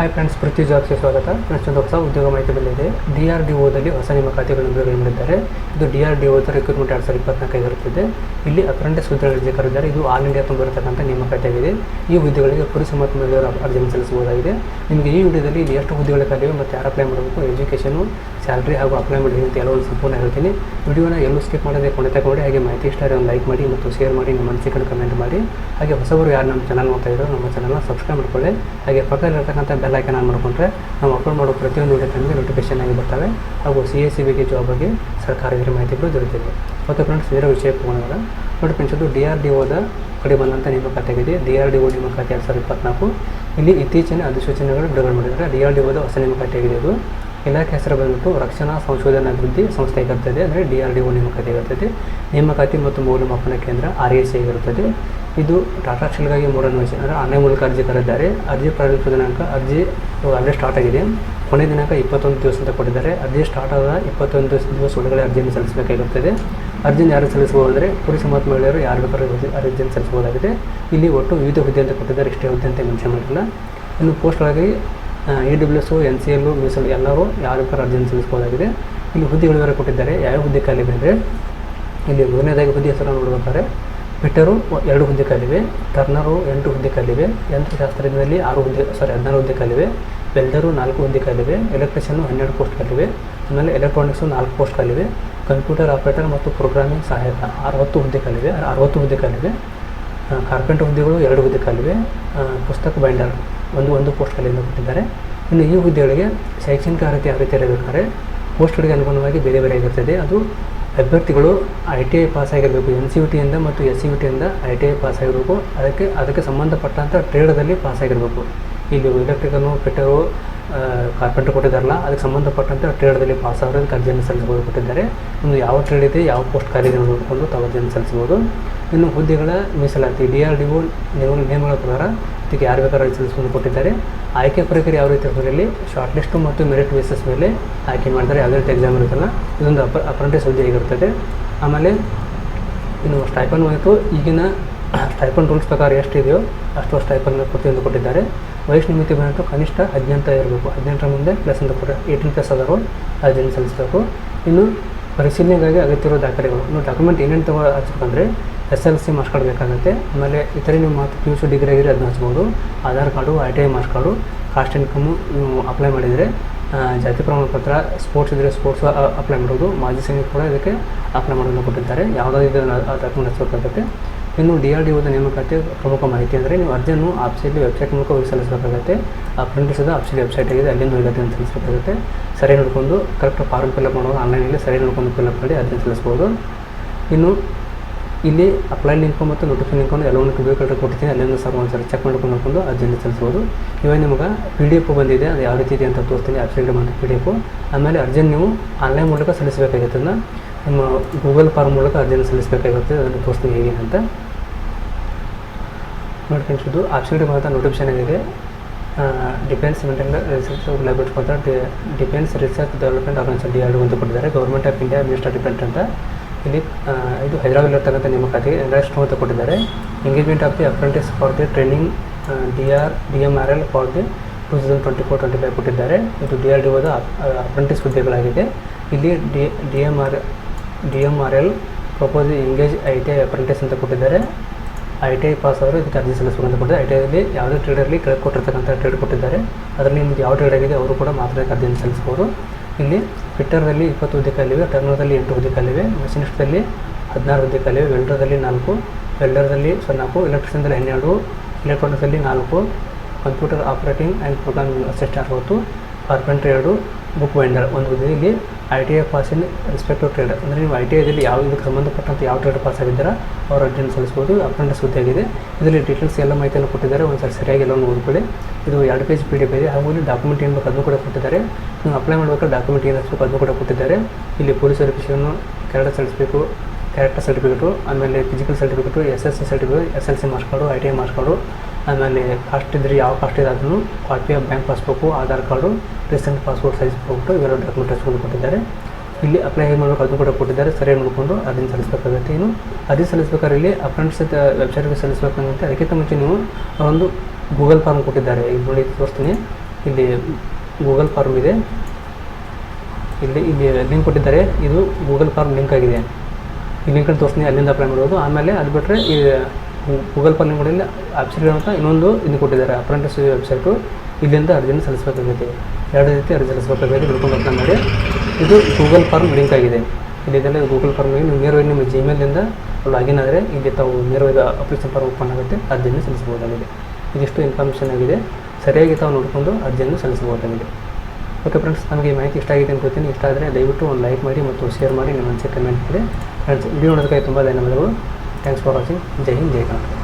Hi friends ಪೃಥ್ವಿ ಜಾಬ್ಸ್ಗೆ ಸ್ವಾಗತ. Friends ಒಂದು ಹೊಸ ಉದ್ಯೋಗ ಮಾಹಿತಿ ಬಂದಿದೆ ಡಿ ಆರ್ ಡಿ ಒದಲ್ಲಿ ಹೊಸ ನೇಮಕಾತಿಗಳನ್ನು ಮಾಡಿದ್ದಾರೆ ಇದು D R D O recruitment ಎರಡು ಸಾವಿರದ ಇಪ್ಪತ್ನಾಲ್ಕು ಇರುತ್ತದೆ ಇಲ್ಲಿ ಅಪ್ರೆಂಟಿಸ್ ಹುದ್ದೆಗಳಿಗೆ ಕರೆದಿದ್ದಾರೆ. ಇದು ಆಲ್ ಇಂಡಿಯಾ ತುಂಬಿರತಕ್ಕಂಥ ನೇಮಕಾತಿಯಾಗಿದೆ ಈ ಹುದ್ದೆಗಳಿಗೆ ಪುರುಷ ಮತ್ತು ಮಹಿಳೆಯರು ಅರ್ಜಿ ಸಲ್ಲಿಸಬಹುದಾಗಿದೆ. ನಿಮಗೆ ಈ ವಿಡಿಯೋದಲ್ಲಿ ಇಲ್ಲಿ ಎಷ್ಟು ಹುದ್ದೆಗಳ ಖಾಲಿವೆ ಮತ್ತು ಯಾರು ಅಪ್ಲೈ ಮಾಡಬೇಕು ಎಜುಕೇಷನು ಸ್ಯಾಲ್ರಿ ಹಾಗೂ ಅಪ್ಲೈ ಮಾಡಿ ಅಂತ ಎಲ್ಲವನ್ನು ಸಂಪೂರ್ಣ ಹೇಳ್ತೀನಿ. ವಿಡಿಯೋನ ಎಲ್ಲೂ ಸ್ಕಿಪ್ ಮಾಡದೆ ಕೊನೆ ತಗೊಂಡು ಹಾಗೆ ಮಾಹಿತಿ ಇಷ್ಟ ಒಂದು ಲೈಕ್ ಮಾಡಿ ಮತ್ತು ಶೇರ್ ಮಾಡಿ, ನಿಮ್ಮ ಮನಸ್ಸಿಗೆ ಕಮೆಂಟ್ ಮಾಡಿ. ಹಾಗೆ ಹೊಸಬರು ಯಾರು ನಮ್ಮ ಚಾನಲ್ ನೋಡ್ತಾ ಇರೋ ನಮ್ಮ ಚಾನಲ್ನ ಸಬ್ಸ್ಕ್ರೈಬ್ ಮಾಡ್ಕೊಳ್ಳಿ. ಹಾಗೆ ಪಕ್ಕದಲ್ಲಿರ್ತಕ್ಕಂಥ ಬೆಲ್ ಐಕನ್ ಆನ್ ಮಾಡ್ಕೊಂಡ್ರೆ ನಾವು ಅಪ್ಲೋಡ್ ಮಾಡೋ ಪ್ರತಿಯೊಂದು ವಿಡಿಯೋ ನಮಗೆ ನೋಟಿಫಿಕೇಶನ್ ಆಗಿ ಬರ್ತವೆ. ಹಾಗೂ ಸಿ ಎಸ್ ಸಿ ಬಗ್ಗೆ ಜಾಬ್ ಬಗ್ಗೆ ಸರ್ಕಾರದ ಮಾಹಿತಿಗಳು ದೊರೆತಿದೆ ಮತ್ತು ಫ್ರೆಂಡ್ಸ್ ಇದರ ವಿಷಯ ಹೋಗೋಣ ನೋಡಿ ಫ್ರೆಂಡ್ಸ್ ಅದು ಡಿ ಆರ್ ಡಿ ಓದ ಕಡೆ ಬಂದಂಥ ನೇಮಕಾತಿಯಾಗಿದೆ ಡಿ ಆರ್ ಡಿ ಒ ನೇಮಕಾತಿ ಎರಡು ಸಾವಿರದ ಇಪ್ಪತ್ನಾಲ್ಕು. ಇಲ್ಲಿ ಇತ್ತೀಚಿನ ಅಧಿಸೂಚನೆಗಳು ಬಿಡುಗಡೆ ಮಾಡಿದ್ದಾರೆ. ಡಿ ಆರ್ ಡಿ ಓದ ಹೊಸ ನೇಮಕಾತಿಯಾಗಿದೆ ಇದು ಇಲಾಖೆ ಹೆಸರು ಬಂದ್ಬಿಟ್ಟು ರಕ್ಷಣಾ ಸಂಶೋಧನಾ ಅಭಿವೃದ್ಧಿ ಸಂಸ್ಥೆ ಆಗಿರ್ತದೆ ಅಂದರೆ ಡಿ ಆರ್ ಡಿ ಒ ನೇಮಕಾತಿ ಆಗಿರ್ತದೆ ನೇಮಕಾತಿ ಮತ್ತು ಮೌಲ್ಯಮಾಪನ ಕೇಂದ್ರ ಆರ್ ಎಸ್ ಸಿ ಆಗಿರುತ್ತದೆ ಇದು ಟಾಟಾ ಸ್ಟೀಲ್ಗಾಗಿ ಮೂರನೇ ವರ್ಷ ಅಂದರೆ ಆನ್ಲೈನ್ ಮೂಲಕ ಅರ್ಜಿ ಕರೆದಿದ್ದಾರೆ. ಅರ್ಜಿ ಪ್ರಾರಂಭಿಸುವ ದಿನಾಂಕ ಅರ್ಜಿ ಅಲ್ಲೇ ಸ್ಟಾರ್ಟ್ ಆಗಿದೆ. ಕೊನೆ ದಿನಾಂಕ ಇಪ್ಪತ್ತೊಂದು ದಿವಸ ಅಂತ ಕೊಟ್ಟಿದ್ದಾರೆ. ಅರ್ಜಿ ಸ್ಟಾರ್ಟ್ ಆದ ಇಪ್ಪತ್ತೊಂದು ದಿವಸ ದಿವಸ ಒಳಗಡೆ ಅರ್ಜಿಯನ್ನು ಸಲ್ಲಿಸಬೇಕಾಗಿರುತ್ತದೆ ಅರ್ಜಿಯನ್ನು ಯಾರು ಸಲ್ಲಿಸಬಹುದು ಅಂದರೆ ಪುರುಷ ಮತ್ತು ಮಹಿಳೆಯರು ಯಾರು ಬೇಕಾದ್ರೂ ಅರ್ಜಿ- ಅರ್ಜಿಯನ್ನು ಸಲ್ಲಿಸಬಹುದಾಗಿದೆ. ಇಲ್ಲಿ ಒಟ್ಟು ವಿವಿಧ ಹುದ್ದೆ ಅಂತ ಕೊಟ್ಟಿದ್ದಾರೆ. ಇಷ್ಟೇ ಹುದ್ದೆ ಅಂತ ಮೆನ್ಷನ್ ಮಾಡಿಲ್ಲ. ಇನ್ನು ಪೋಸ್ಟ್ಗಳಾಗಿ E W S N C ಎಲ್ಲು ಮೀಸಲು ಎಲ್ಲರೂ ಯಾರು ಬೇಕಾದ್ರೂ ಅರ್ಜಿಯನ್ನು ಸಲ್ಲಿಸಬಹುದಾಗಿದೆ ಇಲ್ಲಿ ಹುದ್ದೆಗಳು ಬೇರೆ ಕೊಟ್ಟಿದ್ದಾರೆ. ಯಾವ ಹುದ್ದೆ ಖಾಲಿವೆ ಅಂದರೆ ಇಲ್ಲಿ ಮೊದಲನೇದಾಗಿ ಹುದ್ದೆ ಹೆಸರನ್ನು ನೋಡ್ಬೇಕಾದ್ರೆ ಬಿಟ್ಟರು ಎರಡು ಹುದ್ದೆ ಖಾಲಿವೆ, ಟರ್ನರು ಎಂಟು ಹುದ್ದೆ ಖಾಲಿವೆ, ಯಂತ್ರಶಾಸ್ತ್ರಜ್ಞರಲ್ಲಿ ಆರು ಹುದ್ದೆ ಸಾರಿ ಹದಿನಾರು ಹುದ್ದೆ ಖಾಲಿವೆ, ವೆಲ್ಡರು ನಾಲ್ಕು ಹುದ್ದೆ ಖಾಲಿವೆ ಎಲೆಕ್ಟ್ರಿಷಿಯನ್ನು ಹನ್ನೆರಡು ಪೋಸ್ಟ್ ಖಾಲಿವೆ, ಆಮೇಲೆ ಎಲೆಕ್ಟ್ರಾನಿಕ್ಸು ನಾಲ್ಕು ಪೋಸ್ಟ್ ಖಾಲಿವೆ, ಕಂಪ್ಯೂಟರ್, ಆಪರೇಟರ್ ಮತ್ತು ಪ್ರೋಗ್ರಾಮಿಂಗ್ ಸಹಾಯಕ ಅರವತ್ತು ಹುದ್ದೆ ಖಾಲಿವೆ, ಅರವತ್ತು ಹುದ್ದೆ ಖಾಲಿವೆ ಕಾರ್ಪೆಂಟರ್ ಹುದ್ದೆಗಳು ಎರಡು ಹುದ್ದೆ ಖಾಲಿವೆ ಪುಸ್ತಕ ಬೈಂಡರ್ ಒಂದು ಒಂದು ಪೋಸ್ಟ್ ಖಾಲಿಯನ್ನು ಕೊಟ್ಟಿದ್ದಾರೆ ಇನ್ನು ಈ ಹುದ್ದೆಗಳಿಗೆ ಶೈಕ್ಷಣಿಕ ಅರ್ಹತೆ ಯಾವ ರೀತಿ ಇರಬೇಕಾದ್ರೆ ಪೋಸ್ಟ್ಗಳಿಗೆ ಅನುಗುಣವಾಗಿ ಬೇರೆ ಬೇರೆ ಆಗಿರ್ತದೆ. ಅದು ಅಭ್ಯರ್ಥಿಗಳು ಐ ಟಿ ಐ ಪಾಸ್ ಆಗಿರಬೇಕು ಎನ್ ಸಿ ಯು ಟಿಯಿಂದ ಮತ್ತು ಎಸ್ ಸಿ ಯು ಟಿಯಿಂದ ಐ ಟಿ ಐ ಪಾಸ್ ಆಗಿರಬೇಕು. ಅದಕ್ಕೆ ಅದಕ್ಕೆ ಸಂಬಂಧಪಟ್ಟಂಥ ಟ್ರೇಡದಲ್ಲಿ ಪಾಸ್ ಆಗಿರಬೇಕು. ಇಲ್ಲಿ ಎಲೆಕ್ಟ್ರಿಕಲ್ಲು ಪೆಟ್ಟರು ಕಾರ್ಪೆಂಟರ್ ಕೊಟ್ಟಿದ್ದಾರಲ್ಲ, ಅದಕ್ಕೆ ಸಂಬಂಧಪಟ್ಟಂತೆ ಟ್ರೇಡಲ್ಲಿ ಪಾಸ್ ಆಗೋದಕ್ಕೆ ಅರ್ಜಿಯನ್ನು ಸಲ್ಲಿಸಬಹುದು ಕೊಟ್ಟಿದ್ದಾರೆ. ಇನ್ನು ಯಾವ ಟ್ರೇಡ್ ಇದೆ, ಯಾವ ಪೋಸ್ಟ್ ಖಾಲಿ ಇದೆ ನೋಡಿಕೊಂಡು ತಾವು ಅರ್ಜಿಯನ್ನು ಸಲ್ಲಿಸಬಹುದು. ಇನ್ನು ಹುದ್ದೆಗಳ ಮೀಸಲಾತಿ, ಡಿ ಆರ್ ಡಿ ಒ ನಿಯಮಗಳ ಪ್ರಕಾರ ಇದಕ್ಕೆ ಯಾರು ಬೇಕಾದ್ರೂ ಅರ್ಜಿ ಕೊಟ್ಟಿದ್ದಾರೆ. ಆಯ್ಕೆ ಪ್ರಕ್ರಿಯೆ ಯಾವ ರೀತಿ ಇರ್ತದೆ ಶಾರ್ಟ್ ಲಿಸ್ಟು ಮತ್ತು ಮೆರಿಟ್ ಬೇಸಿಸ್ ಮೇಲೆ ಆಯ್ಕೆ ಮಾಡ್ತಾರೆ ಯಾವುದೇ ರೀತಿ ಎಕ್ಸಾಮ್ ಇರುತ್ತಲ್ಲ, ಇದೊಂದು ಅಪ ಅಪ್ರೆಂಟಿಸ್ ಹುದ್ದೆ ಆಗಿರ್ತದೆ ಆಮೇಲೆ ಇನ್ನು ಸ್ಟೈಪನ್ ಬಂತು ಈಗಿನ ಸ್ಟೈಪನ್ ರೂಲ್ಸ್ ಪ್ರಕಾರ ಎಷ್ಟಿದೆಯೋ ಅಷ್ಟು ಸ್ಟೈಪನ್ ಪ್ರತಿಯೊಂದು ಕೊಟ್ಟಿದ್ದಾರೆ. ವಯಸ್ಸು ನಿಮಿತಿ ಬಂತು ಕನಿಷ್ಠ ಹದಿನೆಂಟು ಇರಬೇಕು ಹದಿನೆಂಟರ ಮುಂದೆ ಪ್ಲಸ್ ಅಂತ ಕೊಟ್ಟರೆ ಏಯ್ಟೀನ್ ಪ್ಲಸ್ ಆದರೂ ಅರ್ಜಿಯನ್ನು ಸಲ್ಲಿಸಬೇಕು. ಇನ್ನು ಪರಿಶೀಲನೆಗಾಗಿ ಅಗತ್ಯವಿರುವ ದಾಖಲೆಗಳು. ಇನ್ನು ಡಾಕ್ಯುಮೆಂಟ್ ಏನೇನು ತಗೋ, ಹಚ್ಬೇಕಂದ್ರೆ S L C marks card ಬೇಕಾಗುತ್ತೆ ಆಮೇಲೆ ಇತರೆ ನೀವು ಮಾತು ಪಿ ಯು ಸಿ ಡಿಗ್ರಿ ಆಗಿದ್ರೆ ಅದನ್ನ ಹಚ್ಬೋದು. Aadhaar card I T I marks card caste income ನೀವು ಅಪ್ಲೈ ಮಾಡಿದರೆ ಜಾತಿ ಪ್ರಮಾಣ ಪತ್ರ ಸ್ಪೋರ್ಟ್ಸ್ ಇದ್ದರೆ ಸ್ಪೋರ್ಟ್ಸ್ ಅಪ್ಲೈ ಮಾಡೋದು ಮಾಜಿ ಸೈನಿಕ ಕೂಡ ಇದಕ್ಕೆ ಅಪ್ಲೈ ಮಾಡೋದನ್ನು ಕೊಟ್ಟಿದ್ದಾರೆ. ಯಾವುದೋ ಇದನ್ನು ಆ ಡಾಕ್ಯುಮೆಂಟ್ ಹಚ್ಚಬೇಕಾಗುತ್ತೆ ಇನ್ನು ಡಿ ಆರ್ ಡಿ ಒದ ನೇಮಕಾತಿ ಪ್ರಮುಖ ಮಾಹಿತಿ ಅಂದರೆ ನೀವು ಅರ್ಜಿಯನ್ನು ಆಪ್ಸಿಯಲ್ಲಿ ವೆಬ್ಸೈಟ್ ಮೂಲಕ ಹೋಗಿ ಸಲ್ಲಿಸಬೇಕಾಗುತ್ತೆ. ಅಪ್ರೆಂಟಿಸದ ಆಫೀಸಲ್ಲಿ ವೆಬ್ಸೈಟ್ ಆಗಿದೆ, ಅಲ್ಲಿಂದ ಹೋಗಿ ಅಂತ ಸಲ್ಲಿಸಬೇಕಾಗುತ್ತೆ ಸರಿ ನೋಡಿಕೊಂಡು ಕರೆಕ್ಟ್ ಫಾರ್ಮ್ ಫಿಲ್ಅಪ್ ಮಾಡುವಾಗ ಆನ್ಲೈನಲ್ಲಿ ಸರಿ ನೋಡ್ಕೊಂಡು ಫಿಲ್ಅಪ್ ಮಾಡಿ ಅದನ್ನು ತಿಳಿಸ್ಬೋದು. ಇನ್ನು ಇಲ್ಲಿ ಅಪ್ಲೈ ಲಿಂಕು ಮತ್ತು ನೋಟಿಫಿಕೇಶನ್ ಲಿಂಕನ್ನು ಎಲ್ಲವನ್ನು ಕಂಪ್ಯೂಟರ್ ಕೊಟ್ಟಿದ್ದೀನಿ. ಅಲ್ಲಿಂದ ಸರ್ ಒಂದ್ಸರಿ ಚೆಕ್ ಮಾಡ್ಕೊಂಡು ನೋಡ್ಕೊಂಡು ಅರ್ಜಿಯನ್ನು ಸಲ್ಲಿಸ್ಬೋದು. ಇವಾಗ ನಿಮಗೆ ಪಿ ಡಿ ಎಫ್ ಬಂದಿದೆ, ಅದು ಯಾವ ರೀತಿ ಇದೆ ಅಂತ ತೋರಿಸ್ತೀನಿ. ವೆಬ್ಸೈಟ್ ಬಂದು ಪಿ ಡಿ ಎಫ್ ಆಮೇಲೆ ಅರ್ಜೆಂಟ್ ನೀವು ಆನ್ಲೈನ್ ಮೂಲಕ ಸಲ್ಲಿಸಬೇಕಾಗುತ್ತೆ ಅದನ್ನ. ನಿಮ್ಮ ಗೂಗಲ್ ಫಾರ್ಮ್ ಮೂಲಕ ಅರ್ಜಿಯನ್ನು ಸಲ್ಲಿಸಬೇಕಾಗುತ್ತೆ. ಅದನ್ನು ತೋರಿಸ್ತೀನಿ ಹೇಗೆ ಅಂತ. ನೋಡ್ಕೊಂಡು ಆಪ್ಷನ್ ಬಂದ ನೋಟಿಫಿಕೇಶನ್ ಏನಿದೆ defence research laboratory defence research development organisation D R ಅಂತ ಕೊಟ್ಟಿದ್ದಾರೆ. Government of India minister depend ಅಂತ. ಇಲ್ಲಿ ಇದು ಇದು ಹೈದರಾಬಾದಲ್ಲಿರ್ತಕ್ಕಂಥ ನೇಮಕಾತಿ ರೆಸ್ಟ್ ಅಂತ ಕೊಟ್ಟಿದ್ದಾರೆ engagement of the apprentice for the training D R D M R L for the two thousand twenty four twenty five ಕೊಟ್ಟಿದ್ದಾರೆ. ಇದು D R D O apprentice ಹುದ್ದೆಗಳಾಗಿದೆ. ಇಲ್ಲಿ D D M R D M R L propose engage I T I apprentice ಅಂತ ಕೊಟ್ಟಿದ್ದಾರೆ. I T I pass ಅವರು ಇದಕ್ಕೆ ಅರ್ಜಿ ಅಂತ ಕೊಟ್ಟಿದೆ ಐ ಟಿ ಐಲ್ಲಿ ಯಾವುದೇ ಟ್ರೇಡಲ್ಲಿ ಕೆಳಗೆ ಕೊಟ್ಟಿರ್ತಕ್ಕಂಥ ಟ್ರೇಡ್ ಕೊಟ್ಟಿದ್ದಾರೆ. ಅದರಲ್ಲಿ ನಿಮ್ದು ಯಾವ ಟ್ರೇಡ್ ಆಗಿದೆ, ಅವರು ಕೂಡ ಮಾತ್ರ ಅರ್ಜಿಯನ್ನು ಸಲ್ಲಿಸ್ಬೋದು. ಇಲ್ಲಿ ಫಿಟ್ಟರ್ದಲ್ಲಿ ಇಪ್ಪತ್ತು ಹುದ್ದೆ ಕಾಲಿವೆ ಟರ್ನರ್ದಲ್ಲಿ ಎಂಟು ಹುದ್ದೆ ಕಾಲಿವೆ ಮೆಷಿನಿಸ್ಟ್ದಲ್ಲಿ ಹದಿನಾರು ಹುದ್ದೆ ಕಾಲಿವೆ ವೆಲ್ಡರ್ದಲ್ಲಿ ನಾಲ್ಕು ವೆಲ್ಡರ್ದಲ್ಲಿ ನಾಲ್ಕು ಎಲೆಕ್ಟ್ರಿಷನ್ದಲ್ಲಿ ಹನ್ನೆರಡು ಎಲೆಕ್ಟ್ರಾನಿಕ್ಸಲ್ಲಿ ನಾಲ್ಕು, computer operating and programming assist ಅರವತ್ತು, ಕಾರ್ಪೆಂಟ್ರ್ ಎರಡು ಬುಕ್ ವೈಂಡರ್ ಒಂದು ಇಲ್ಲಿ I T I pass in respect trade ಅಂದರೆ ನೀವು ಐ ಟಿ ಐದಲ್ಲಿ ಯಾವ ಇದಕ್ಕೆ ಯಾವ ಟ್ರೇಡ್ ಪಾಸ್ ಆಗಿದ್ದೀರಾ ಅವ್ರ ಅರ್ಜಿಯನ್ನು ಸಲ್ಲಿಸ್ಬೋದು ಅಪ್ರೆಂಟಿಸ್ ಹುದ್ದೆ ಆಗಿದೆ. ಇದರಲ್ಲಿ ಡೀಟೇಲ್ಸ್ ಎಲ್ಲ ಮಾಹಿತಿಯನ್ನು ಕೊಟ್ಟಿದ್ದಾರೆ. ಒಂದು ಸರಿ ಸರಿಯಾಗಿ ಎಲ್ಲವನ್ನು ಓದ್ಕೊಳ್ಳಿ. ಇದು ಎರಡು ಪೇಜ್ ಪಿ ಡಿ ಎಫ್ ಇದೆ ಹಾಗೂ ಇಲ್ಲಿ ಡಾಕ್ಯುಮೆಂಟ್ ಏನು ಬೇಕು ಅದನ್ನು ಕೂಡ ಕೊಟ್ಟಿದ್ದಾರೆ. ನೀವು ಅಪ್ಲೈ ಮಾಡಬೇಕಾದ್ರೆ ಡಾಕ್ಯುಮೆಂಟ್ ಏನು ಹಚ್ಚಬೇಕು ಅದನ್ನು ಕೂಡ ಕೊಟ್ಟಿದ್ದಾರೆ. ಇಲ್ಲಿ ಪೊಲೀಸ್ ವೆರಿಫಿಕೇಷನ್ನು ಕ್ಯಾರೆಕ್ಟರ್ ಸಲ್ಲಿಸಬೇಕು ಕ್ಯಾರೆಕ್ಟರ್ ಸರ್ಟಿಫಿಕೇಟು ಆಮೇಲೆ physical certificate S S C certificate S L C marks card I T I marks card ಆಮೇಲೆ ಕಾಸ್ಟ್ ಇದ್ರೆ ಯಾವ ಕಾಸ್ಟ್ ಇದಾದ್ರು copy of bank passbook Aadhaar card recent passport size photo ಇವೆಲ್ಲ document ಹಚ್ಕೊಂಡು ಕೊಟ್ಟಿದ್ದಾರೆ. ಇಲ್ಲಿ apply ಹೇಗೆ ಮಾಡಬೇಕು ಅದನ್ನು ಕೂಡ ಕೊಟ್ಟಿದ್ದಾರೆ. ಸರಿಯಾಗಿ ನೋಡಿಕೊಂಡು ಅದನ್ನು ಸಲ್ಲಿಸಬೇಕಾಗುತ್ತೆ ಇನ್ನು ಅರ್ಜಿ ಸಲ್ಲಿಸಬೇಕಾದ್ರೆ ಇಲ್ಲಿ ಅಪ್ರೆಂಟ್ಸ್ ವೆಬ್ಸೈಟ್ಗೆ ಸಲ್ಲಿಸಬೇಕಂತ ಅದಕ್ಕಿಂತ ಮುಂಚೆ ನೀವು ಒಂದು ಗೂಗಲ್ ಫಾರ್ಮ್ ಕೊಟ್ಟಿದ್ದಾರೆ. ಇಲ್ಲಿ ನೋಡಿ ತೋರಿಸ್ತೀನಿ. ಇಲ್ಲಿ ಗೂಗಲ್ ಫಾರ್ಮ್ ಇದೆ. ಇಲ್ಲಿ ಇಲ್ಲಿ ಲಿಂಕ್ ಕೊಟ್ಟಿದ್ದಾರೆ. ಇದು ಗೂಗಲ್ ಫಾರ್ಮ್ ಲಿಂಕ್ ಆಗಿದೆ. ಈ ಲಿಂಕನ್ನು ತೋರಿಸ್ತೀನಿ. ಅಲ್ಲಿಂದ ಅಪ್ಲೈ ಮಾಡೋದು ಆಮೇಲೆ ಅದು ಬಿಟ್ಟರೆ ಈ ಗೂಗಲ್ ಫಾರ್ಮ್ ಕೊಟ್ಟಿದ್ದೆ ವೆಬ್ಸೈಟ್ ಅಂತ ಇನ್ನೊಂದು ಇದು ಕೊಟ್ಟಿದ್ದಾರೆ ಅಪ್ರೆಂಟಿಸ್ ವೆಬ್ಸೈಟು ಇಲ್ಲಿಂದ ಅರ್ಜಿನ ಸಲ್ಲಿಸಬೇಕಾಗುತ್ತೆ ಎರಡು ರೀತಿ ಅರ್ಜಿ ಸಲ್ಲಿಸಬೇಕಾಗುತ್ತೆ ಬಿಡ್ಕೊಂಡು ಅಪ್ಲೈ ಮಾಡಿ ಇದು ಗೂಗಲ್ ಫಾರ್ಮ್ ಲಿಂಕ್ ಆಗಿದೆ. ಇಲ್ಲಿ ಇದೆಲ್ಲ ಗೂಗಲ್ ಫಾರ್ಮ್ಗೆ ನೀವು ನೇರವಾಗಿ ನಿಮ್ಮ ಜಿಮೇಲಿಂದ ಲಾಗಿನ್ ಆದರೆ ಇಲ್ಲಿ ತಾವು ನೇರವಾಗಿ ಅಪ್ಲಿಕೇಶನ್ ಫಾರ್ಮ್ ಓಪನ್ ಆಗುತ್ತೆ, ಅರ್ಜಿಯನ್ನು ಸಲ್ಲಿಸಬಹುದಾಗಿದೆ. ಇದಿಷ್ಟು ಇನ್ಫಾರ್ಮೇಷನ್ ಆಗಿದೆ. ಸರಿಯಾಗಿ ತಾವು ನೋಡಿಕೊಂಡು ಅರ್ಜಿಯನ್ನು ಸಲ್ಲಿಸಬಹುದಾಗಿದೆ. ಓಕೆ ಫ್ರೆಂಡ್ಸ್, ನಮಗೆ ಈ ಮಾಹಿತಿ ಇಷ್ಟ ಆಗಿದೆ ಅನ್ಕೋತೀನಿ ಇಷ್ಟ ಆದರೆ ದಯವಿಟ್ಟು ಒಂದು ಲೈಕ್ ಮಾಡಿ ಮತ್ತು ಶೇರ್ ಮಾಡಿ, ನಿಮ್ಮ ಅನಿಸಿಕೆ ಕಮೆಂಟ್ ಮಾಡಿ. ಫ್ರೆಂಡ್ಸ್ ವಿಡಿಯೋ ನೋಡೋದಕ್ಕೆ ತುಂಬ ಧನ್ಯವಾದಗಳು. थैंक्स फॉर वॉचिंग जय हिंद जय भारत